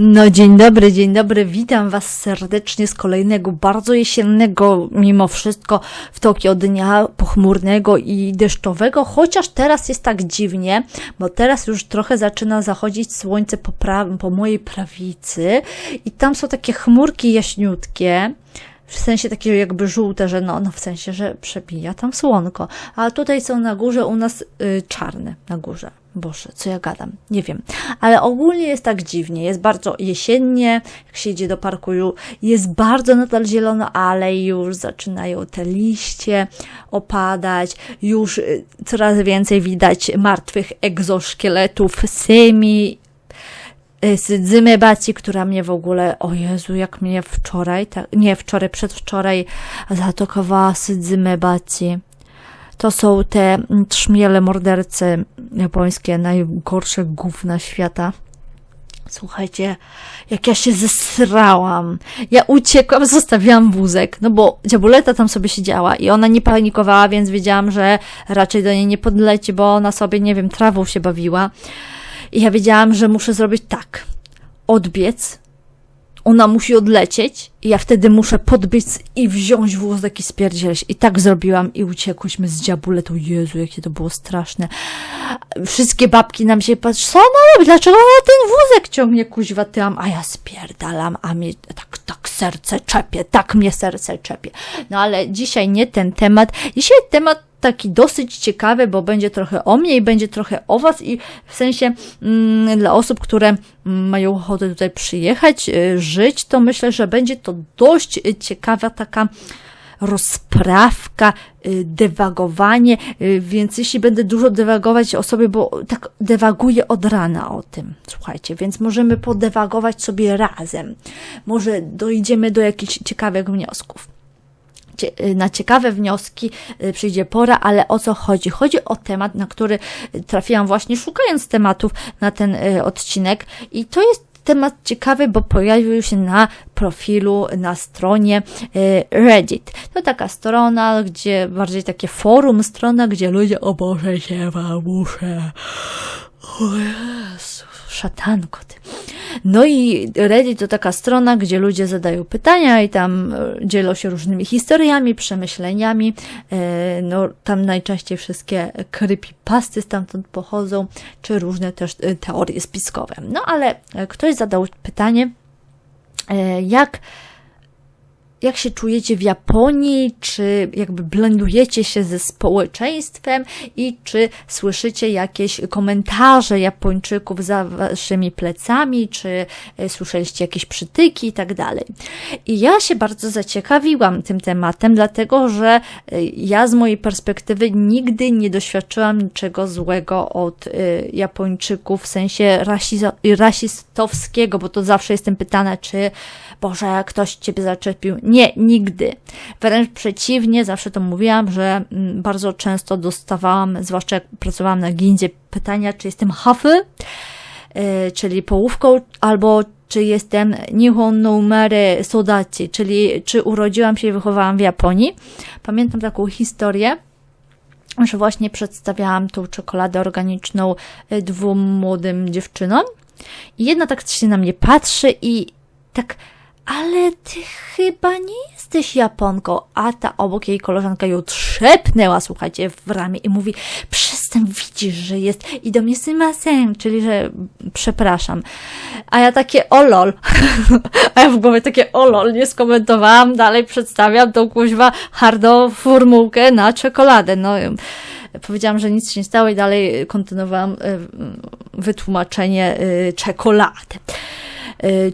No dzień dobry, dzień dobry, witam Was serdecznie z kolejnego bardzo jesiennego, mimo wszystko, w Tokio dnia pochmurnego i deszczowego, chociaż teraz jest tak dziwnie, bo teraz już trochę zaczyna zachodzić słońce po, pra- po mojej prawicy i tam są takie chmurki jaśniutkie, w sensie takie jakby żółte, że no, no w sensie, że przebija tam słonko. A tutaj są na górze u nas y, czarne na górze. Boże, co ja gadam? Nie wiem. Ale ogólnie jest tak dziwnie. Jest bardzo jesiennie, jak się idzie do parku, jest bardzo nadal zielono, ale już zaczynają te liście opadać. Już y, coraz więcej widać martwych egzoszkieletów symi, y, z Dzymebaci, która mnie w ogóle, o Jezu, jak mnie wczoraj, tak, nie wczoraj, przedwczoraj zaatakowała Sydzymebaci. To są te mm, trzmiele mordercy japońskie, najgorsze gówna świata. Słuchajcie, jak ja się zesrałam. Ja uciekłam, zostawiłam wózek, no bo dziabuleta tam sobie siedziała i ona nie panikowała, więc wiedziałam, że raczej do niej nie podleci, bo ona sobie, nie wiem, trawą się bawiła. I ja wiedziałam, że muszę zrobić tak. Odbiec. Ona musi odlecieć ja wtedy muszę podbiec i wziąć wózek i spierdzielać. I tak zrobiłam i uciekłyśmy z dziabuletą. Jezu, jakie to było straszne. Wszystkie babki nam się patrzą, co ona? Dlaczego ona ten wózek ciągnie kuźwa tyłam? A ja spierdalam, a mnie tak, tak serce czepie, tak mnie serce czepie. No ale dzisiaj nie ten temat. Dzisiaj temat taki dosyć ciekawy, bo będzie trochę o mnie i będzie trochę o Was i w sensie mm, dla osób, które mm, mają ochotę tutaj przyjechać, y, żyć, to myślę, że będzie to dość y, ciekawa taka rozprawka, y, dywagowanie, y, więc jeśli będę dużo dywagować o sobie, bo tak dywaguję od rana o tym, słuchajcie, więc możemy podywagować sobie razem. Może dojdziemy do jakichś ciekawych wniosków y, na ciekawe wnioski przyjdzie pora, ale o co chodzi? Chodzi o temat, na który trafiłam właśnie szukając tematów na ten odcinek i to jest temat ciekawy, bo pojawił się na profilu, na stronie y, Reddit. To taka strona, gdzie bardziej takie forum, strona, gdzie ludzie, o Boże, się wam muszę. O Jezu, szatanko ty. No i Reddit to taka strona, gdzie ludzie zadają pytania i tam e, dzielą się różnymi historiami, przemyśleniami. E, No, tam najczęściej wszystkie creepypasty stamtąd pochodzą, czy różne też e, teorie spiskowe. No ale ktoś zadał pytanie, jak jak się czujecie w Japonii, czy jakby blendujecie się ze społeczeństwem i czy słyszycie jakieś komentarze Japończyków za waszymi plecami, czy e, słyszeliście jakieś przytyki i tak dalej. I ja się bardzo zaciekawiłam tym tematem, dlatego że e, ja z mojej perspektywy nigdy nie doświadczyłam niczego złego od e, Japończyków w sensie rasistowskiego, bo to zawsze jestem pytana, czy Boże, ktoś ciebie zaczepił. Nie, nigdy. Wręcz przeciwnie, zawsze to mówiłam, że mm, bardzo często dostawałam, zwłaszcza jak pracowałam na gindzie, pytania, czy jestem hafy, e, czyli połówką, albo czy jestem Nihon no umere sodaci, czyli czy urodziłam się i wychowałam w Japonii. Pamiętam taką historię, że właśnie przedstawiałam tą czekoladę organiczną e, dwóm młodym dziewczynom i jedna tak się na mnie patrzy i tak, ale ty chyba nie jesteś Japonką, a ta obok jej koleżanka ją trzepnęła, słuchajcie, w ramię i mówi, przestań, widzisz, że jest i do mnie symasen, czyli, że przepraszam. A ja takie, o lol, a ja w głowie takie, o lol, nie skomentowałam, dalej przedstawiam tą kuźwa hardą formułkę na czekoladę, no powiedziałam, że nic się nie stało i dalej kontynuowałam y, wytłumaczenie y, czekolady. Y,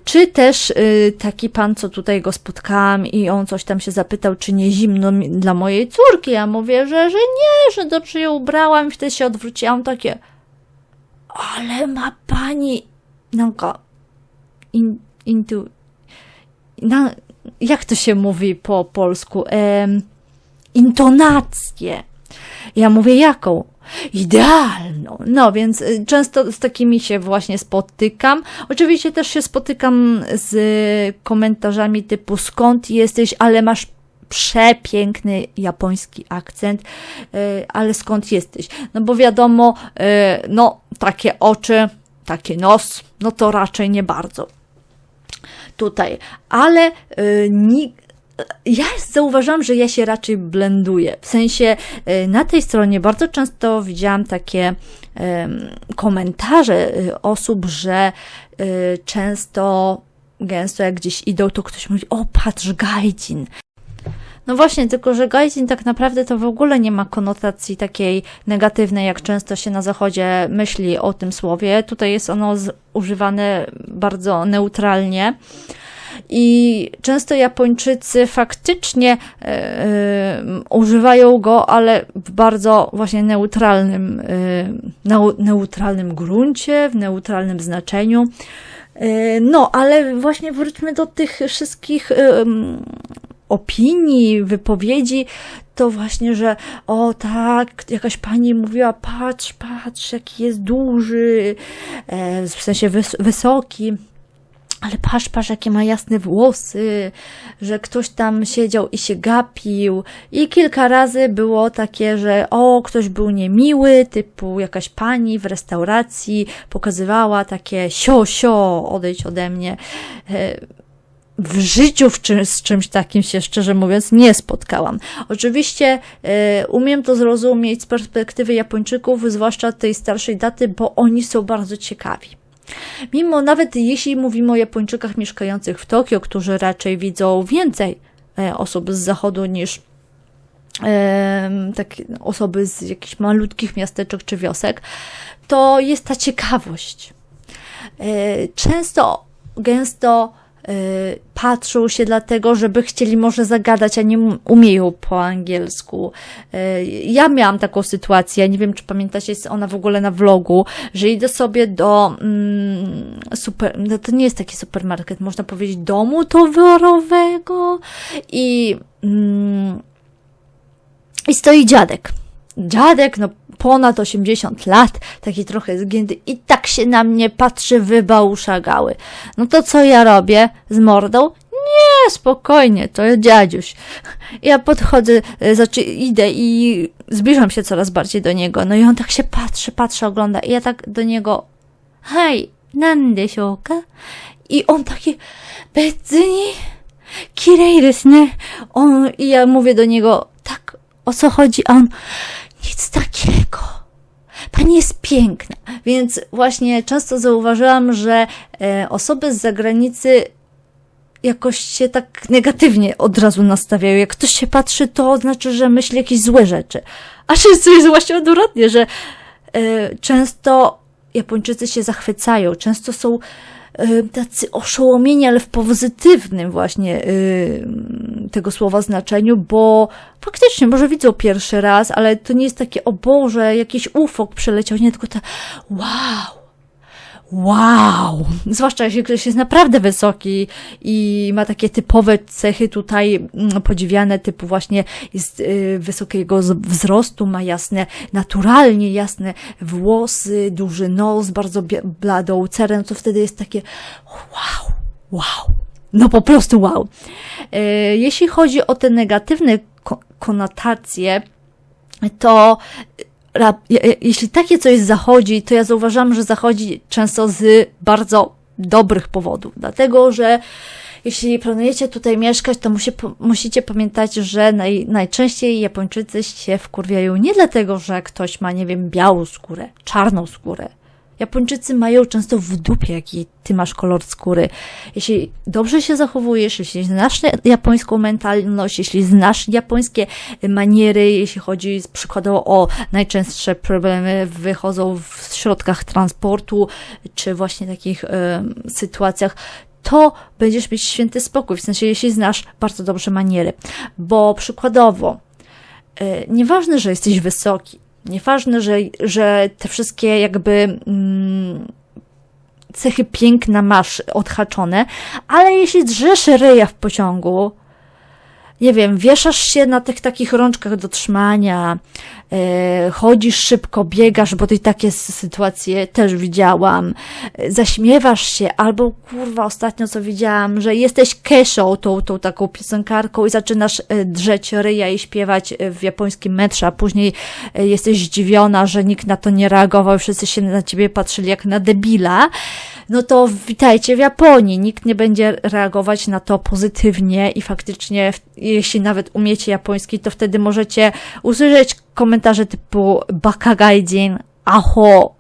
Czy też y, taki pan, co tutaj go spotkałam i on coś tam się zapytał, czy nie zimno dla mojej córki. Ja mówię, że, że nie, że dobrze ją ubrałam i wtedy się odwróciłam takie, ale ma pani, nanka, in, intu, na, jak to się mówi po polsku, em, intonację. Ja mówię, jaką? Idealną. No, więc y, często z takimi się właśnie spotykam. Oczywiście też się spotykam z komentarzami typu skąd jesteś, ale masz przepiękny japoński akcent, y, ale skąd jesteś? No bo wiadomo, y, no takie oczy, taki nos, no to raczej nie bardzo. tutaj, ale y, ja zauważyłam, że ja się raczej blenduję. W sensie y, na tej stronie bardzo często widziałam takie komentarze y, osób, że y, często, gęsto jak gdzieś idą, to ktoś mówi, o patrz, Gajdin. No właśnie, tylko że Gaijin tak naprawdę to w ogóle nie ma konotacji takiej negatywnej, jak często się na zachodzie myśli o tym słowie. Tutaj jest ono używane bardzo neutralnie. I często Japończycy faktycznie e, e, używają go, ale w bardzo właśnie neutralnym, e, neu, neutralnym gruncie, w neutralnym znaczeniu. No, ale właśnie wróćmy do tych wszystkich opinii, wypowiedzi, to właśnie, że o tak, jakaś pani mówiła, patrz, patrz, jaki jest duży, w sensie wys wysoki. Ale patrz, patrz, jakie ma jasne włosy, że ktoś tam siedział i się gapił. I kilka razy było takie, że o, ktoś był niemiły, typu jakaś pani w restauracji pokazywała takie sio, sio, odejdź ode mnie. E, w życiu w czym, z czymś takim się szczerze mówiąc nie spotkałam. Oczywiście e, umiem to zrozumieć z perspektywy Japończyków, zwłaszcza tej starszej daty, bo oni są bardzo ciekawi. Mimo nawet jeśli mówimy o Japończykach mieszkających w Tokio, którzy raczej widzą więcej e, osób z zachodu niż takie osoby z jakichś malutkich miasteczek czy wiosek, to jest ta ciekawość. E, Często, gęsto patrzą się dlatego, żeby chcieli może zagadać, a nie umieją po angielsku. E, Ja miałam taką sytuację, nie wiem czy pamiętacie, jest ona w ogóle na vlogu, że idę sobie do mm, super, no to nie jest taki supermarket, można powiedzieć domu towarowego i mm, i stoi dziadek. Dziadek, no ponad 80 lat, taki trochę zgięty i tak się na mnie patrzy wybałuszagały. No to co ja robię z mordą? Nie, spokojnie, to dziadziuś. Ja podchodzę, e, znaczy idę i zbliżam się coraz bardziej do niego. No i on tak się patrzy, patrzy, ogląda i ja tak do niego hej, nande shouka? I on taki, desu ne. On, I ja mówię do niego, tak, o co chodzi? A on, takiego. Pani jest piękna. Więc właśnie często zauważyłam, że e, osoby z zagranicy jakoś się tak negatywnie od razu nastawiają. Jak ktoś się patrzy, to znaczy, że myśli jakieś złe rzeczy. A często jest właśnie odwrotnie, że e, często Japończycy się zachwycają, często są tacy oszołomieni, ale w pozytywnym właśnie e, tego słowa znaczeniu, bo faktycznie może widzą pierwszy raz, ale to nie jest takie, o Boże, jakiś ufok przeleciał, nie, tylko to wow, wow, zwłaszcza jeśli ktoś jest naprawdę wysoki i ma takie typowe cechy tutaj mm, podziwiane, typu właśnie jest y, wysokiego wzrostu, ma jasne, naturalnie jasne włosy, duży nos, bardzo bladą cerę, no to wtedy jest takie wow, wow, no po prostu wow. Y, Jeśli chodzi o te negatywne ko- konotacje, to je- jeśli takie coś zachodzi, to ja zauważam, że zachodzi często z bardzo dobrych powodów. Dlatego, że jeśli planujecie tutaj mieszkać, to musi, musicie pamiętać, że naj, najczęściej Japończycy się wkurwiają nie dlatego, że ktoś ma, nie wiem, białą skórę, czarną skórę. Japończycy mają często w dupie, jaki ty masz kolor skóry. Jeśli dobrze się zachowujesz, jeśli znasz japońską mentalność, jeśli znasz japońskie maniery, jeśli chodzi przykładowo o najczęstsze problemy wychodzą w środkach transportu, czy właśnie takich em, sytuacjach, to będziesz mieć święty spokój, w sensie jeśli znasz bardzo dobrze maniery. Bo przykładowo, e, nieważne, że jesteś wysoki, nieważne, że, że te wszystkie jakby mm, cechy piękna masz odhaczone, ale jeśli drzesz ryja w pociągu, nie wiem, wieszasz się na tych takich rączkach do trzymania, e, chodzisz szybko, biegasz, bo i takie sytuacje też widziałam, e, zaśmiewasz się, albo kurwa, ostatnio co widziałam, że jesteś Keszą, tą, tą taką piosenkarką i zaczynasz e, drzeć ryja i śpiewać e, w japońskim metrze, a później jesteś zdziwiona, że nikt na to nie reagował, wszyscy się na ciebie patrzyli jak na debila, no to witajcie w Japonii. Nikt nie będzie reagować na to pozytywnie i faktycznie, jeśli nawet umiecie japoński, to wtedy możecie usłyszeć komentarze typu bakagaijin, aho,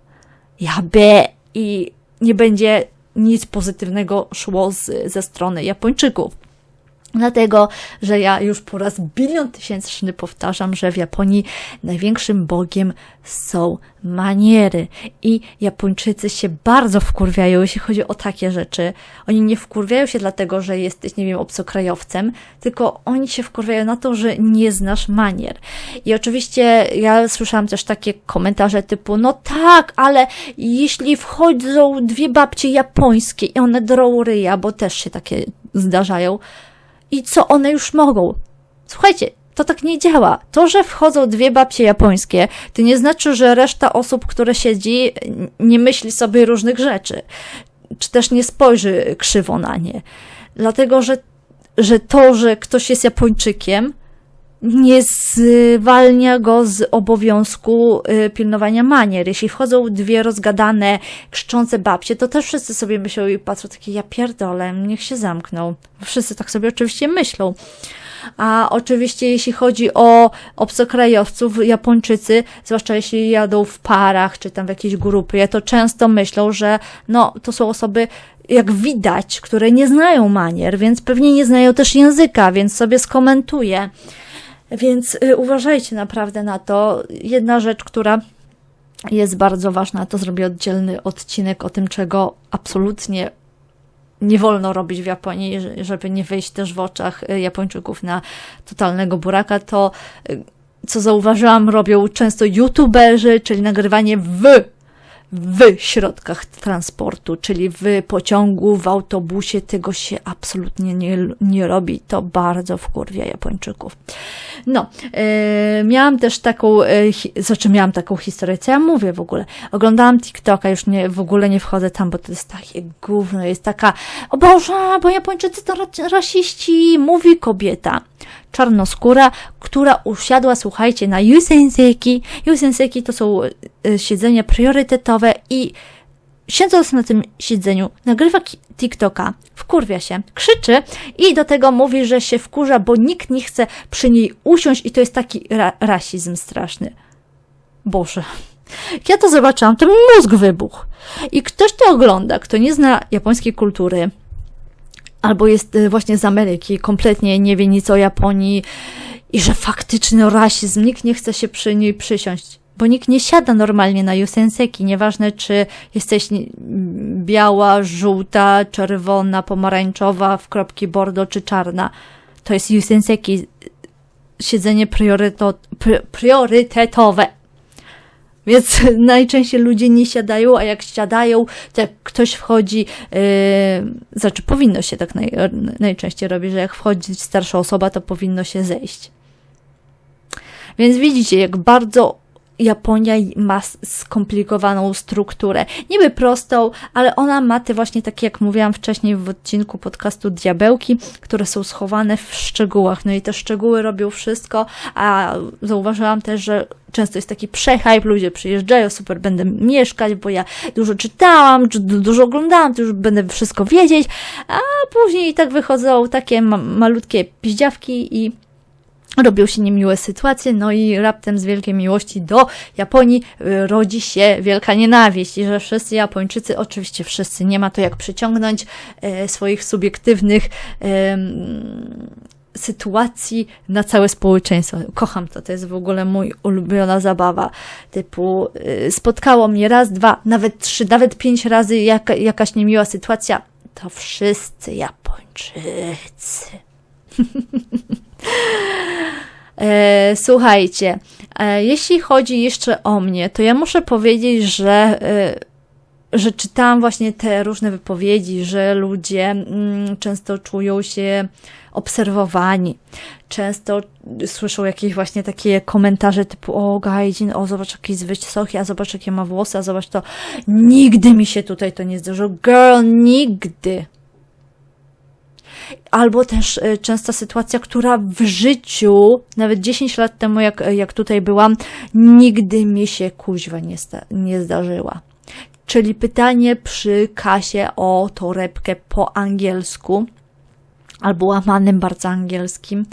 jabe i nie będzie nic pozytywnego szło z, ze strony Japończyków. Dlatego, że ja już po raz bilion tysięczny powtarzam, że w Japonii największym bogiem są maniery. I Japończycy się bardzo wkurwiają, jeśli chodzi o takie rzeczy. Oni nie wkurwiają się dlatego, że jesteś, nie wiem, obcokrajowcem, tylko oni się wkurwiają na to, że nie znasz manier. I oczywiście ja słyszałam też takie komentarze typu, no tak, ale jeśli wchodzą dwie babcie japońskie i one drą ryja, bo też się takie zdarzają, i co one już mogą. Słuchajcie, to tak nie działa. To, że wchodzą dwie babcie japońskie, to nie znaczy, że reszta osób, które siedzi, nie myśli sobie różnych rzeczy, czy też nie spojrzy krzywo na nie. Dlatego, że, że to, że ktoś jest Japończykiem, nie zwalnia go z obowiązku y, pilnowania manier. Jeśli wchodzą dwie rozgadane, krzyczące babcie, to też wszyscy sobie myślą i patrzą takie, ja pierdolę, niech się zamkną. Wszyscy tak sobie oczywiście myślą. A oczywiście jeśli chodzi o obcokrajowców, Japończycy, zwłaszcza jeśli jadą w parach, czy tam w jakieś grupy, to często myślą, że no, to są osoby, jak widać, które nie znają manier, więc pewnie nie znają też języka, więc sobie skomentuję. Więc y, uważajcie naprawdę na to. Jedna rzecz, która jest bardzo ważna, to zrobię oddzielny odcinek o tym, czego absolutnie nie wolno robić w Japonii, żeby nie wyjść też w oczach y, Japończyków na totalnego buraka, to y, co zauważyłam, robią często youtuberzy, czyli nagrywanie w w środkach transportu, czyli w pociągu, w autobusie, tego się absolutnie nie, nie robi. To bardzo wkurwia Japończyków. No, yy, miałam też taką, yy, znaczy miałam taką historię, co ja mówię w ogóle. Oglądałam TikToka, już nie, w ogóle nie wchodzę tam, bo to jest takie gówno, jest taka, o Boże, bo Japończycy to rasiści, mówi kobieta czarnoskóra, która usiadła, słuchajcie, na Yusenseki. Yusenseki to są e, siedzenia priorytetowe i siedząc na tym siedzeniu, nagrywa TikToka, wkurwia się, krzyczy i do tego mówi, że się wkurza, bo nikt nie chce przy niej usiąść i to jest taki ra rasizm straszny. Boże. Ja to zobaczyłam, to mózg wybuch. I ktoś to ogląda, kto nie zna japońskiej kultury, albo jest y, właśnie z Ameryki, kompletnie nie wie nic o Japonii i że faktyczny rasizm, nikt nie chce się przy niej przysiąść, bo nikt nie siada normalnie na Yusenseki, nieważne czy jesteś biała, żółta, czerwona, pomarańczowa, w kropki bordo czy czarna. To jest Yusenseki, siedzenie priorytetowe. Więc najczęściej ludzie nie siadają, a jak siadają, to jak ktoś wchodzi, yy, znaczy powinno się tak naj, najczęściej robić, że jak wchodzi starsza osoba, to powinno się zejść. Więc widzicie, jak bardzo Japonia ma skomplikowaną strukturę. Niby prostą, ale ona ma te właśnie takie, jak mówiłam wcześniej w odcinku podcastu Diabełki, które są schowane w szczegółach. No i te szczegóły robią wszystko, a zauważyłam też, że często jest taki przehype, ludzie przyjeżdżają, super, będę mieszkać, bo ja dużo czytałam, dużo oglądałam, to już będę wszystko wiedzieć, a później tak wychodzą takie ma malutkie piździawki i robią się niemiłe sytuacje, no i raptem z wielkiej miłości do Japonii y, rodzi się wielka nienawiść i że wszyscy Japończycy, oczywiście wszyscy, nie ma to jak przyciągnąć e, swoich subiektywnych e, sytuacji na całe społeczeństwo. Kocham to, to jest w ogóle mój ulubiona zabawa. Typu e, spotkało mnie raz, dwa, nawet trzy, nawet pięć razy jaka, jakaś niemiła sytuacja. To wszyscy Japończycy. E, słuchajcie, e, jeśli chodzi jeszcze o mnie, to ja muszę powiedzieć, że, e, że czytałam właśnie te różne wypowiedzi, że ludzie mm, często czują się obserwowani. Często słyszą jakieś właśnie takie komentarze typu o Gajdzin, o zobacz jaki jest wysoki, a zobacz jakie ma włosy, a zobacz to. Nigdy mi się tutaj to nie zdarzyło. Girl, nigdy. Albo też e, częsta sytuacja, która w życiu, nawet 10 lat temu, jak, jak tutaj byłam, nigdy mi się kuźwa nie, nie zdarzyła. czyli pytanie przy kasie o torebkę po angielsku albo łamanym bardzo angielskim.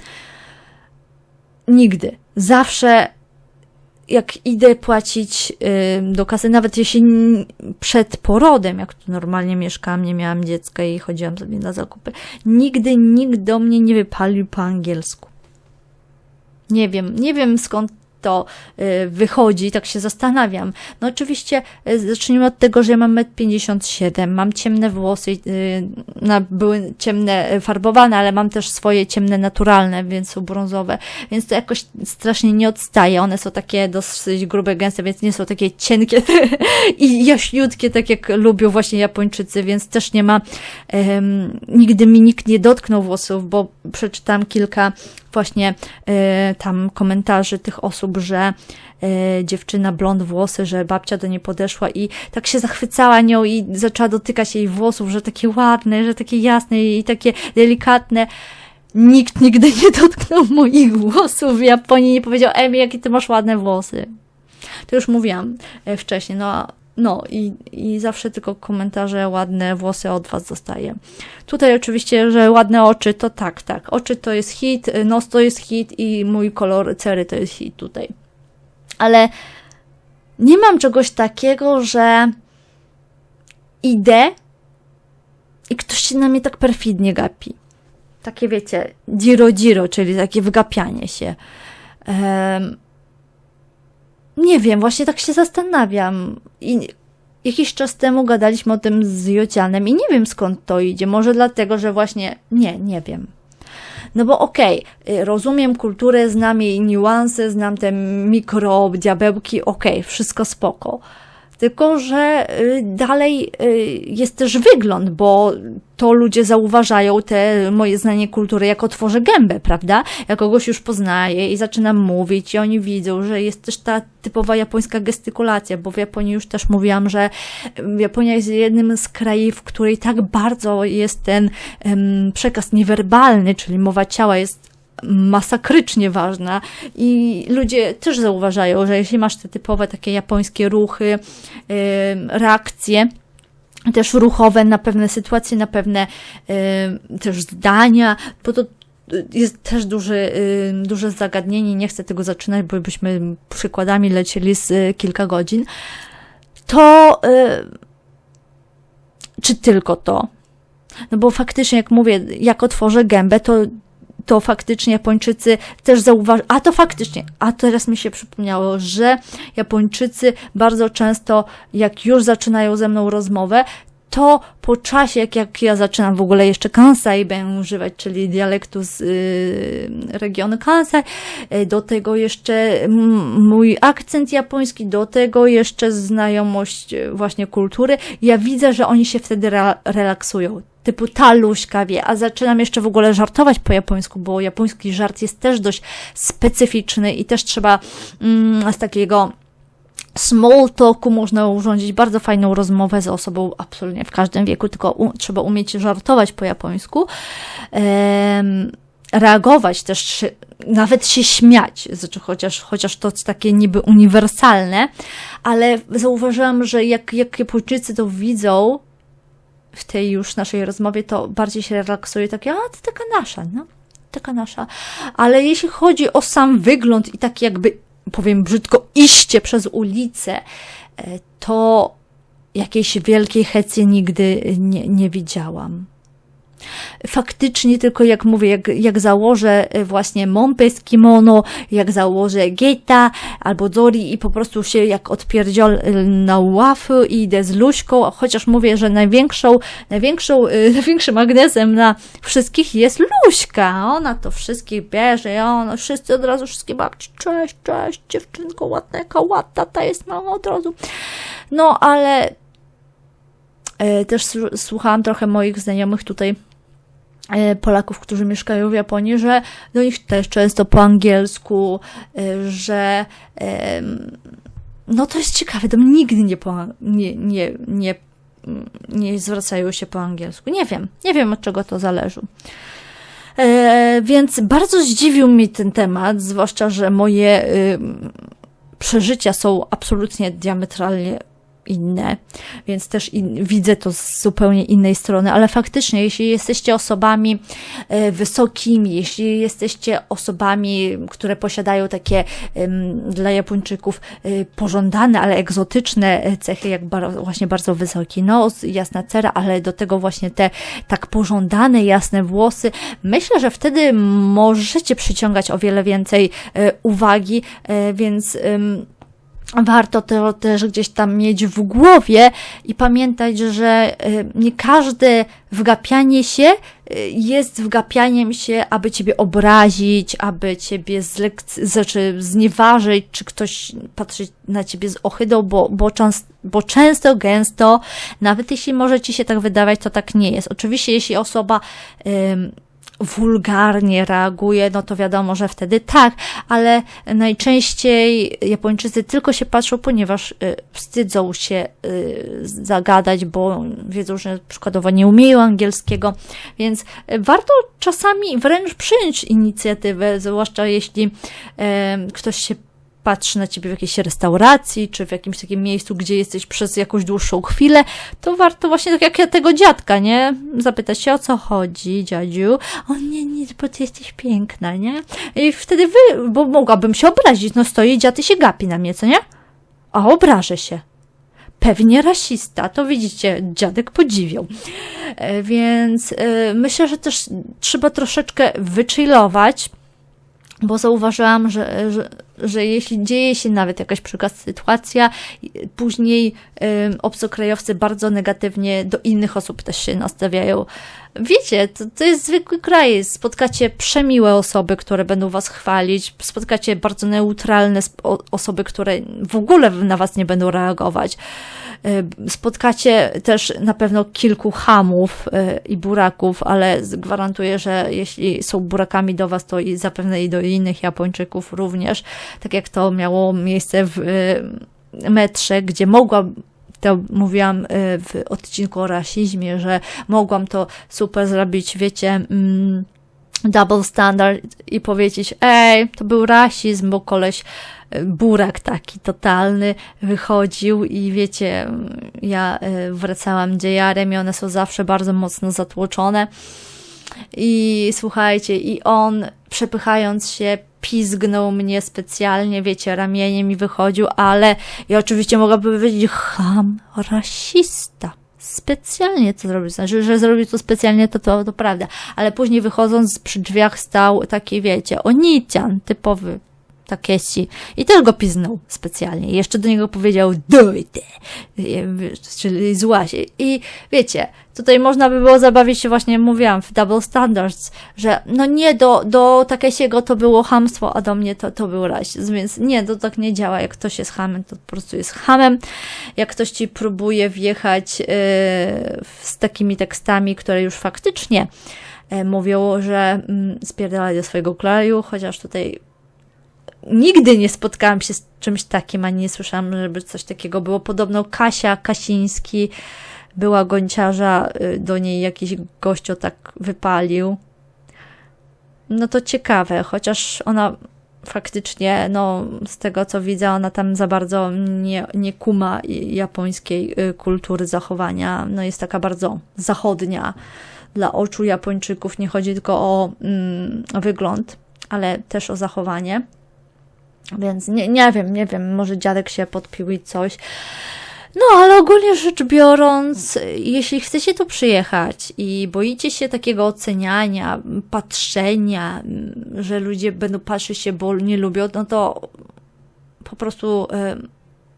Nigdy. Zawsze jak idę płacić do kasy, nawet jeśli przed porodem, jak tu normalnie mieszkałam, nie miałam dziecka i chodziłam sobie na zakupy, nigdy nikt do mnie nie wypalił po angielsku. Nie wiem, nie wiem skąd to y, wychodzi, tak się zastanawiam. No oczywiście y, zacznijmy od tego, że ja mam 1,57 m, mam ciemne włosy, y, na, były ciemne farbowane, ale mam też swoje ciemne naturalne, więc są brązowe, więc to jakoś strasznie nie odstaje. One są takie dosyć grube, gęste, więc nie są takie cienkie i jaśniutkie, tak jak lubią właśnie Japończycy, więc też nie ma, em, nigdy mi nikt nie dotknął włosów, bo przeczytałam kilka właśnie e, tam komentarzy tych osób, że e, dziewczyna blond włosy, że babcia do niej podeszła i tak się zachwycała nią i zaczęła dotykać jej włosów, że takie ładne, że takie jasne i takie delikatne. Nikt nigdy nie dotknął moich włosów w Japonii, nie powiedział, Emi, jakie ty masz ładne włosy. To już mówiłam e, wcześniej, no, no i, i zawsze tylko komentarze ładne włosy od was dostaję. Tutaj oczywiście, że ładne oczy, to tak, tak. Oczy to jest hit, nos to jest hit i mój kolor cery to jest hit tutaj. Ale nie mam czegoś takiego, że idę i ktoś się na mnie tak perfidnie gapi. Takie wiecie, dziro dziro, czyli takie wygapianie się. Em, nie wiem, właśnie tak się zastanawiam. I jakiś czas temu gadaliśmy o tym z Jocianem i nie wiem skąd to idzie. Może dlatego, że właśnie. Nie, nie wiem. No bo okej, y, rozumiem kulturę, znam jej niuanse, znam te mikrodiabełki, okej, wszystko spoko. Tylko, że y, dalej y, jest też wygląd, bo to ludzie zauważają te moje znanie kultury, jak otworzę gębę, prawda? Jak kogoś już poznaję i zaczynam mówić i oni widzą, że jest też ta typowa japońska gestykulacja, bo w Japonii już też mówiłam, że Japonia jest jednym z krajów, w której tak bardzo jest ten em, przekaz niewerbalny, czyli mowa ciała jest masakrycznie ważna i ludzie też zauważają, że jeśli masz te typowe takie japońskie ruchy, em, reakcje, też ruchowe na pewne sytuacje, na pewne em, też zdania, bo to jest też duży, ym, duże zagadnienie, nie chcę tego zaczynać, bo byśmy przykładami lecieli z y, kilka godzin, to y, czy tylko to? No bo faktycznie, jak mówię, jak otworzę gębę, to to faktycznie Japończycy też zauważają, a to faktycznie, a teraz mi się przypomniało, że Japończycy bardzo często, jak już zaczynają ze mną rozmowę, to po czasie, jak, jak ja zaczynam w ogóle jeszcze Kansai będę używać, czyli dialektu z y, regionu Kansai, y, do tego jeszcze mój akcent japoński, do tego jeszcze znajomość y, właśnie kultury, ja widzę, że oni się wtedy re, relaksują. Typu ta luśka wie, a zaczynam jeszcze w ogóle żartować po japońsku, bo japoński żart jest też dość specyficzny i też trzeba mm, z takiego small talku można urządzić bardzo fajną rozmowę z osobą absolutnie w każdym wieku, tylko u, trzeba umieć żartować po japońsku, em, reagować też, nawet się śmiać, znaczy chociaż, chociaż to takie niby uniwersalne, ale zauważyłam, że jak, jak Japończycy to widzą w tej już naszej rozmowie, to bardziej się relaksuje, takie, a to taka nasza, no, taka nasza. Ale jeśli chodzi o sam wygląd i taki jakby powiem brzydko, iście przez ulicę, e, to jakiejś wielkiej hecy nigdy nie, nie widziałam. Faktycznie tylko jak mówię, jak, jak założę właśnie mompę z kimono, jak założę geta albo dori i po prostu się jak odpierdziol na łafy i idę z luźką, chociaż mówię, że największą, największą, największym magnesem na wszystkich jest luźka. Ona to wszystkich bierze ona wszyscy od razu, wszystkie babci, cześć, cześć, dziewczynko ładna, jaka ładna ta jest, no od razu. No, ale też słuchałam trochę moich znajomych tutaj Polaków, którzy mieszkają w Japonii, że do nich też często po angielsku, że no to jest ciekawe, do nigdy nie, po, nie, nie, nie, nie zwracają się po angielsku. Nie wiem, nie wiem od czego to zależy. E, więc bardzo zdziwił mnie ten temat, zwłaszcza, że moje y, przeżycia są absolutnie diametralnie inne, więc też in, widzę to z zupełnie innej strony, ale faktycznie, jeśli jesteście osobami e, wysokimi, jeśli jesteście osobami, które posiadają takie dla Japończyków e, pożądane, ale egzotyczne e, cechy, jak bar, właśnie bardzo wysoki nos, jasna cera, ale do tego właśnie te tak pożądane, jasne włosy, myślę, że wtedy możecie przyciągać o wiele więcej uwagi, więc warto to też gdzieś tam mieć w głowie i pamiętać, że y, nie każde wgapianie się y, jest wgapianiem się, aby ciebie obrazić, aby ciebie zlekc- znaczy znieważyć, czy ktoś patrzy na ciebie z ohydą, bo, bo, czas, bo często, gęsto, nawet jeśli może ci się tak wydawać, to tak nie jest. Oczywiście, jeśli osoba wulgarnie reaguje, no to wiadomo, że wtedy tak, ale najczęściej Japończycy tylko się patrzą, ponieważ y, wstydzą się y, zagadać, bo wiedzą, że przykładowo nie umieją angielskiego, więc y, warto czasami wręcz przyjąć inicjatywę, zwłaszcza jeśli ktoś się patrzy na ciebie w jakiejś restauracji, czy w jakimś takim miejscu, gdzie jesteś przez jakąś dłuższą chwilę, to warto właśnie tak jak ja tego dziadka, nie? Zapytać się o co chodzi, dziadziu. O nie, nie, bo ty jesteś piękna, nie? I wtedy wy, bo mogłabym się obrazić, no stoi dziad i się gapi na mnie, co nie? A obrażę się. Pewnie rasista, to widzicie, dziadek podziwiał. E, Więc e, myślę, że też trzeba troszeczkę wychillować, bo zauważyłam, że, że, że jeśli dzieje się nawet jakaś przykład sytuacja, później ym, obcokrajowcy bardzo negatywnie do innych osób też się nastawiają. Wiecie, to, to jest zwykły kraj. Spotkacie przemiłe osoby, które będą was chwalić, spotkacie bardzo neutralne osoby, które w ogóle na was nie będą reagować. Y, Spotkacie też na pewno kilku hamów y, i buraków, ale gwarantuję, że jeśli są burakami do Was, to i zapewne i do innych Japończyków również, tak jak to miało miejsce w y, metrze, gdzie mogłam to mówiłam y, w odcinku o rasizmie, że mogłam to super zrobić, wiecie, mm, double standard i powiedzieć, ej, to był rasizm, bo koleś y, burak taki totalny wychodził i wiecie, mm, ja wracałam dziejarem i one są zawsze bardzo mocno zatłoczone i słuchajcie, i on przepychając się pizgnął mnie specjalnie, wiecie, ramieniem i wychodził, ale ja oczywiście mogłabym powiedzieć ham, rasista. Specjalnie to zrobił, znaczy, że zrobił to specjalnie, to, to, to prawda, ale później wychodząc przy drzwiach stał taki, wiecie, onician, typowy Takeshi i też go piznął specjalnie. I jeszcze do niego powiedział dojdę, czyli zła się. I wiecie, tutaj można by było zabawić się właśnie, mówiłam, w double standards, że no nie, do, do Takeshiego to było hamstwo, a do mnie to, to był rasizm, więc nie, to tak nie działa. Jak ktoś jest hamem, to po prostu jest hamem. Jak ktoś ci próbuje wjechać yy, z takimi tekstami, które już faktycznie yy, mówią, że mm, spierdalaj do swojego kraju, chociaż tutaj nigdy nie spotkałam się z czymś takim, ani nie słyszałam, żeby coś takiego było. Podobno Kasia Kasiński była gonciarza, y, do niej jakiś gościo tak wypalił. No to ciekawe, chociaż ona faktycznie, no z tego co widzę, ona tam za bardzo nie, nie kuma japońskiej y, kultury zachowania. No jest taka bardzo zachodnia dla oczu Japończyków. Nie chodzi tylko o mm, wygląd, ale też o zachowanie. Więc nie, nie wiem, nie wiem, może dziadek się podpił i coś. No, ale ogólnie rzecz biorąc, jeśli chcecie tu przyjechać i boicie się takiego oceniania, patrzenia, że ludzie będą patrzeć się, bo nie lubią, no to po prostu e,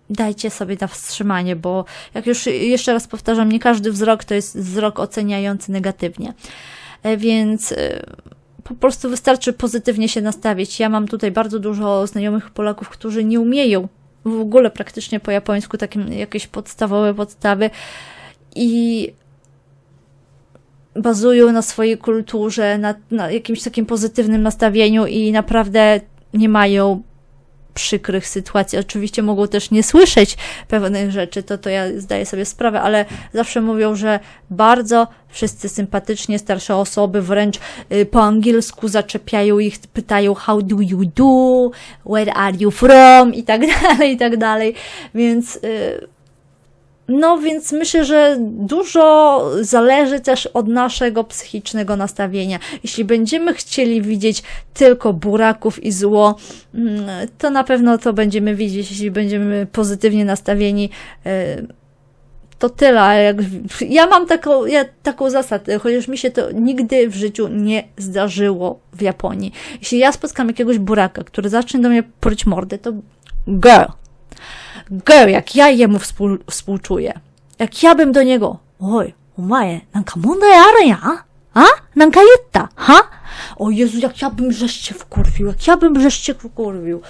dajcie sobie na wstrzymanie, bo jak już jeszcze raz powtarzam, nie każdy wzrok to jest wzrok oceniający negatywnie. E, Więc e, po prostu wystarczy pozytywnie się nastawić. Ja mam tutaj bardzo dużo znajomych Polaków, którzy nie umieją w ogóle praktycznie po japońsku takim jakieś podstawowe podstawy i bazują na swojej kulturze, na, na jakimś takim pozytywnym nastawieniu i naprawdę nie mają przykrych sytuacji. Oczywiście mogą też nie słyszeć pewnych rzeczy, to, to ja zdaję sobie sprawę, ale zawsze mówią, że bardzo wszyscy sympatycznie, starsze osoby wręcz y, po angielsku zaczepiają ich, pytają how do you do, where are you from i tak dalej, i tak dalej. Więc y, No więc myślę, że dużo zależy też od naszego psychicznego nastawienia. Jeśli będziemy chcieli widzieć tylko buraków i zło, mm, to na pewno to będziemy widzieć, jeśli będziemy pozytywnie nastawieni. e, To tyle, ja mam taką, ja, taką zasadę, chociaż mi się to nigdy w życiu nie zdarzyło w Japonii. Jeśli ja spotkam jakiegoś buraka, który zacznie do mnie pruć mordę, to girl, girl, jak ja jemu współ, współczuję, jak ja bym do niego, oj, omae, nanka mondai aru? A? Nanka yutta? Ha? O Jezu, jak ja bym żeście wkurwił, jak ja bym żeście wkurwił.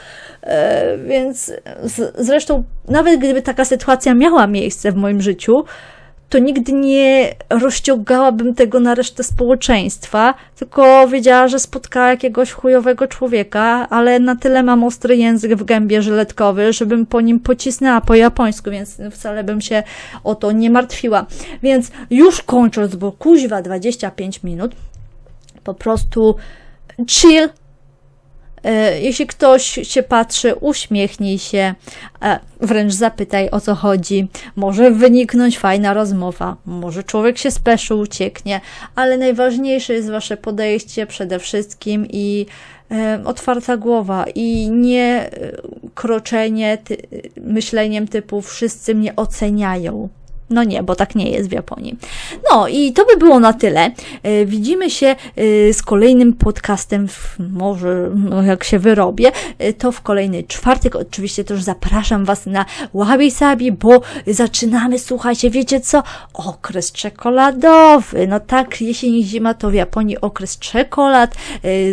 E, więc z, zresztą, nawet gdyby taka sytuacja miała miejsce w moim życiu, to nigdy nie rozciągałabym tego na resztę społeczeństwa, tylko wiedziała, że spotkała jakiegoś chujowego człowieka, ale na tyle mam ostry język w gębie żyletkowy, żebym po nim pocisnęła po japońsku, więc wcale bym się o to nie martwiła. Więc już kończąc, bo kuźwa 25 minut, po prostu chill. E, Jeśli ktoś się patrzy, uśmiechnij się, e, wręcz zapytaj o co chodzi. Może wyniknąć fajna rozmowa, może człowiek się speszy, ucieknie, ale najważniejsze jest wasze podejście przede wszystkim i e, otwarta głowa i nie kroczenie ty, myśleniem typu wszyscy mnie oceniają. No nie, bo tak nie jest w Japonii. No i to by było na tyle. E, Widzimy się e, z kolejnym podcastem, w, może no jak się wyrobię, e, to w kolejny czwartek. Oczywiście też zapraszam Was na Wabi Sabi, bo zaczynamy, słuchajcie, wiecie co? Okres czekoladowy. No tak, jesień i zima to w Japonii okres czekolad,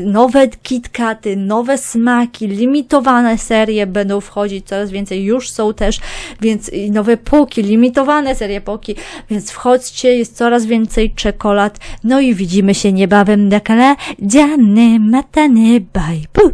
nowe KitKaty, nowe smaki, limitowane serie będą wchodzić, coraz więcej już są też, więc nowe półki, limitowane serie półki, więc wchodźcie, jest coraz więcej czekolad. No i widzimy się niebawem. Dakara, dziany, matane, bye, bu.